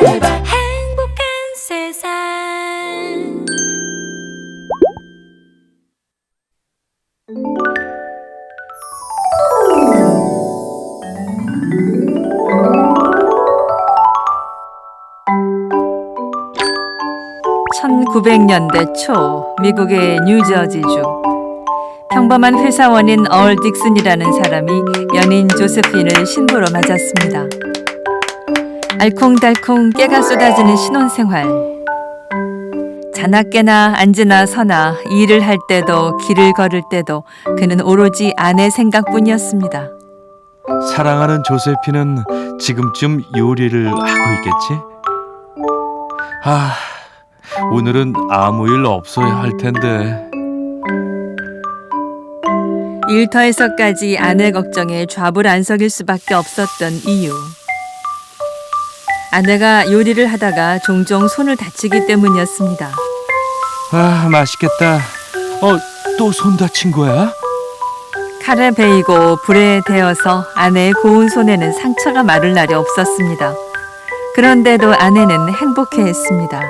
제발 행복한 세상. (1900년대) 초 미국의 뉴저지주. 평범한 회사원인 얼 딕슨이라는 사람이 연인 조세핀을 신부로 맞았습니다. 알콩달콩 깨가 쏟아지는 신혼생활. 자나깨나 앉으나 서나 일을 할 때도 길을 걸을 때도 그는 오로지 아내 생각뿐이었습니다. 사랑하는 조세피는 지금쯤 요리를 하고 있겠지? 아, 오늘은 아무 일 없어야 할 텐데. 일터에서까지 아내 걱정에 좌불안석일 수밖에 없었던 이유. 아내가 요리를 하다가 종종 손을 다치기 때문이었습니다. 아, 맛있겠다. 어, 또 손 다친 거야? 칼에 베이고 불에 데어서 아내의 고운 손에는 상처가 마를 날이 없었습니다. 그런데도 아내는 행복해했습니다.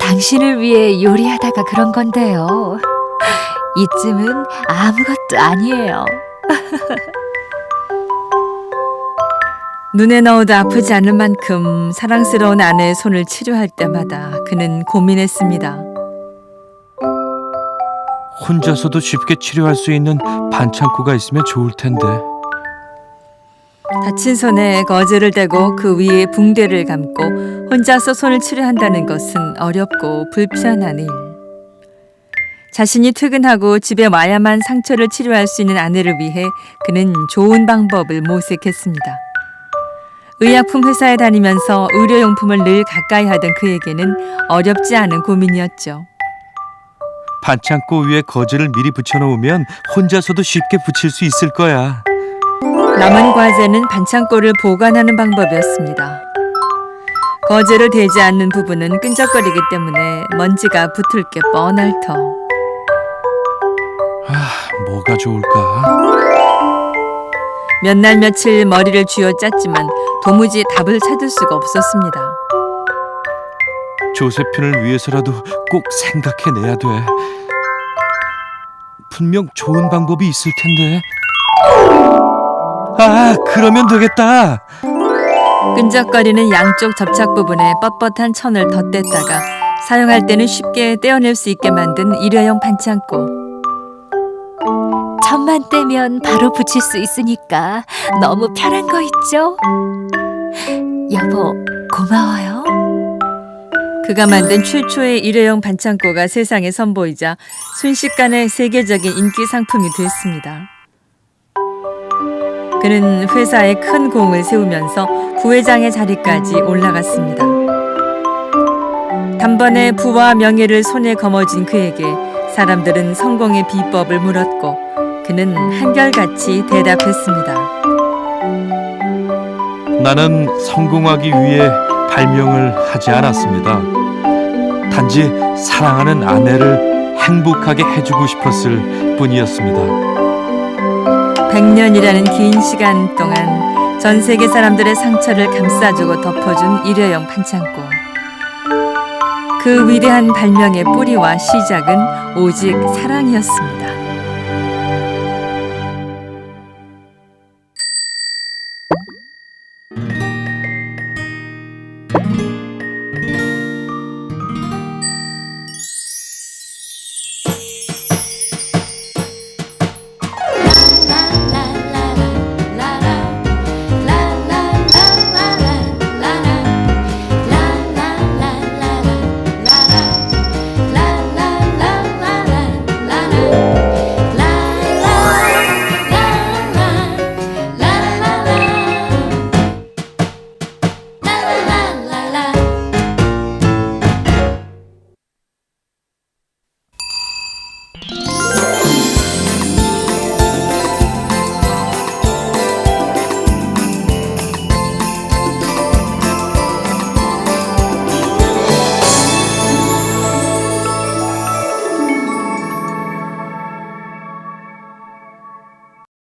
당신을 위해 요리하다가 그런 건데요. 이쯤은 아무것도 아니에요. 눈에 넣어도 아프지 않을 만큼 사랑스러운 아내의 손을 치료할 때마다 그는 고민했습니다. 혼자서도 쉽게 치료할 수 있는 반창고가 있으면 좋을 텐데. 다친 손에 거즈를 대고 그 위에 붕대를 감고 혼자서 손을 치료한다는 것은 어렵고 불편한 일. 자신이 퇴근하고 집에 와야만 상처를 치료할 수 있는 아내를 위해 그는 좋은 방법을 모색했습니다. 의약품 회사에 다니면서 의료용품을 늘 가까이 하던 그에게는 어렵지 않은 고민이었죠. 반창고 위에 거즈를 미리 붙여놓으면 혼자서도 쉽게 붙일 수 있을 거야. 남은 과제는 반창고를 보관하는 방법이었습니다. 거즈를 대지 않는 부분은 끈적거리기 때문에 먼지가 붙을 게 뻔할 터. 아, 뭐가 좋을까? 몇 날 며칠 머리를 쥐어 짰지만 도무지 답을 찾을 수가 없었습니다. 조세핀을 위해서라도 꼭 생각해내야 돼. 분명 좋은 방법이 있을 텐데. 아, 그러면 되겠다. 끈적거리는 양쪽 접착 부분에 뻣뻣한 천을 덧댔다가 사용할 때는 쉽게 떼어낼 수 있게 만든 일회용 반창고. 천만 떼면 바로 붙일 수 있으니까 너무 편한 거 있죠? 여보, 고마워요. 그가 만든 최초의 일회용 반창고가 세상에 선보이자 순식간에 세계적인 인기 상품이 됐습니다. 그는 회사에 큰 공을 세우면서 부회장의 자리까지 올라갔습니다. 단번에 부와 명예를 손에 거머쥔 그에게 사람들은 성공의 비법을 물었고 그는 한결같이 대답했습니다. 나는 성공하기 위해 발명을 하지 않았습니다. 단지 사랑하는 아내를 행복하게 해주고 싶었을 뿐이었습니다. 100년이라는 긴 시간 동안 전 세계 사람들의 상처를 감싸주고 덮어준 일회용 반창고. 그 위대한 발명의 뿌리와 시작은 오직 사랑이었습니다.